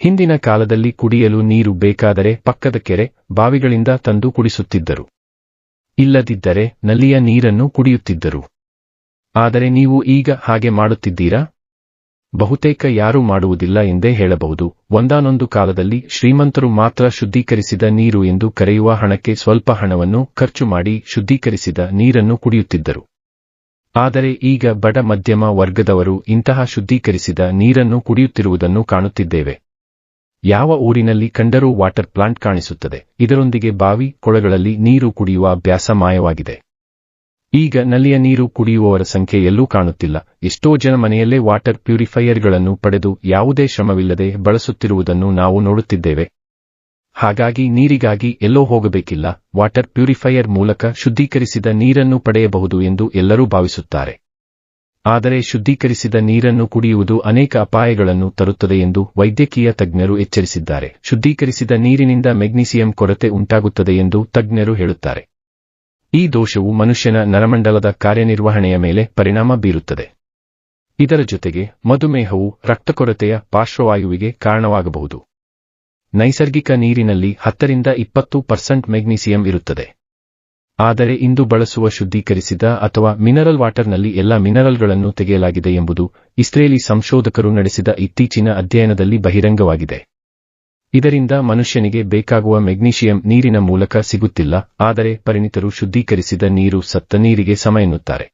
ಹಿಂದಿನ ಕಾಲದಲ್ಲಿ ಕುಡಿಯಲು ನೀರು ಬೇಕಾದರೆ ಪಕ್ಕದ ಕೆರೆ, ಬಾವಿಗಳಿಂದ ತಂದು ಕುಡಿಸುತ್ತಿದ್ದರು. ಇಲ್ಲದಿದ್ದರೆ ನಲ್ಲಿಯ ನೀರನ್ನು ಕುಡಿಯುತ್ತಿದ್ದರು. ಆದರೆ ನೀವು ಈಗ ಹಾಗೆ ಮಾಡುತ್ತಿದ್ದೀರಾ? ಬಹುತೇಕ ಯಾರೂ ಮಾಡುವುದಿಲ್ಲ ಎಂದೇ ಹೇಳಬಹುದು. ಒಂದಾನೊಂದು ಕಾಲದಲ್ಲಿ ಶ್ರೀಮಂತರು ಮಾತ್ರ ಶುದ್ಧೀಕರಿಸಿದ ನೀರು ಎಂದು ಕರೆಯುವ ಹಣಕ್ಕೆ ಸ್ವಲ್ಪ ಹಣವನ್ನು ಖರ್ಚು ಮಾಡಿ ಶುದ್ಧೀಕರಿಸಿದ ನೀರನ್ನು ಕುಡಿಯುತ್ತಿದ್ದರು. ಆದರೆ ಈಗ ಬಡ ಮಧ್ಯಮ ವರ್ಗದವರು ಇಂತಹ ಶುದ್ಧೀಕರಿಸಿದ ನೀರನ್ನು ಕುಡಿಯುತ್ತಿರುವುದನ್ನು ಕಾಣುತ್ತಿದ್ದೇವೆ. ಯಾವ ಊರಿನಲ್ಲಿ ಕಂಡರೂ ವಾಟರ್ ಪ್ಲಾಂಟ್ ಕಾಣಿಸುತ್ತದೆ. ಇದರೊಂದಿಗೆ ಬಾವಿ, ಕೊಳಗಳಲ್ಲಿ ನೀರು ಕುಡಿಯುವ ಅಭ್ಯಾಸ ಮಾಯವಾಗಿದೆ. ಈಗ ನಲ್ಲಿಯ ನೀರು ಕುಡಿಯುವವರ ಸಂಖ್ಯೆ ಎಲ್ಲೂ ಕಾಣುತ್ತಿಲ್ಲ. ಎಷ್ಟೋ ಜನ ಮನೆಯಲ್ಲೇ ವಾಟರ್ ಪ್ಯೂರಿಫೈಯರ್ಗಳನ್ನು ಪಡೆದು ಯಾವುದೇ ಶ್ರಮವಿಲ್ಲದೆ ಬಳಸುತ್ತಿರುವುದನ್ನು ನಾವು ನೋಡುತ್ತಿದ್ದೇವೆ. ಹಾಗಾಗಿ ನೀರಿಗಾಗಿ ಎಲ್ಲೋ ಹೋಗಬೇಕಿಲ್ಲ. ವಾಟರ್ ಪ್ಯೂರಿಫೈಯರ್ ಮೂಲಕ ಶುದ್ಧೀಕರಿಸಿದ ನೀರನ್ನು ಪಡೆಯಬಹುದು ಎಂದು ಎಲ್ಲರೂ ಭಾವಿಸುತ್ತಾರೆ. ಆದರೆ ಶುದ್ಧೀಕರಿಸಿದ ನೀರನ್ನು ಕುಡಿಯುವುದು ಅನೇಕ ಅಪಾಯಗಳನ್ನು ತರುತ್ತದೆ ಎಂದು ವೈದ್ಯಕೀಯ ತಜ್ಞರು ಎಚ್ಚರಿಸಿದ್ದಾರೆ. ಶುದ್ಧೀಕರಿಸಿದ ನೀರಿನಿಂದ ಮೆಗ್ನೀಸಿಯಂ ಕೊರತೆ ಉಂಟಾಗುತ್ತದೆ ಎಂದು ತಜ್ಞರು ಹೇಳುತ್ತಾರೆ. ಈ ದೋಷವು ಮನುಷ್ಯನ ನರಮಂಡಲದ ಕಾರ್ಯನಿರ್ವಹಣೆಯ ಮೇಲೆ ಪರಿಣಾಮ ಬೀರುತ್ತದೆ. ಇದರ ಜೊತೆಗೆ ಮಧುಮೇಹವು ರಕ್ತಕೊರತೆಯ ಪಾರ್ಶ್ವವಾಯುವಿಗೆ ಕಾರಣವಾಗಬಹುದು. ನೈಸರ್ಗಿಕ ನೀರಿನಲ್ಲಿ ಹತ್ತರಿಂದ ಇಪ್ಪತ್ತು ಪರ್ಸೆಂಟ್ ಮೆಗ್ನೀಸಿಯಂ ಇರುತ್ತದೆ. ಆದರೆ ಇಂದು ಬಳಸುವ ಶುದ್ಧೀಕರಿಸಿದ ಅಥವಾ ಮಿನರಲ್ ವಾಟರ್ನಲ್ಲಿ ಎಲ್ಲ ಮಿನರಲ್ಗಳನ್ನು ತೆಗೆಯಲಾಗಿದೆ ಎಂಬುದು ಇಸ್ರೇಲಿ ಸಂಶೋಧಕರು ನಡೆಸಿದ ಇತ್ತೀಚಿನ ಅಧ್ಯಯನದಲ್ಲಿ ಬಹಿರಂಗವಾಗಿದೆ. ಇದರಿಂದ ಮನುಷ್ಯನಿಗೆ ಬೇಕಾಗುವ ಮೆಗ್ನೀಷಿಯಂ ನೀರಿನ ಮೂಲಕ ಸಿಗುತ್ತಿಲ್ಲ, ಆದರೆ ಪರಿಣಿತರು ಶುದ್ಧೀಕರಿಸಿದ ನೀರು ಸತ್ತ ನೀರಿಗೆ ಸಮ ಎನ್ನುತ್ತಾರೆ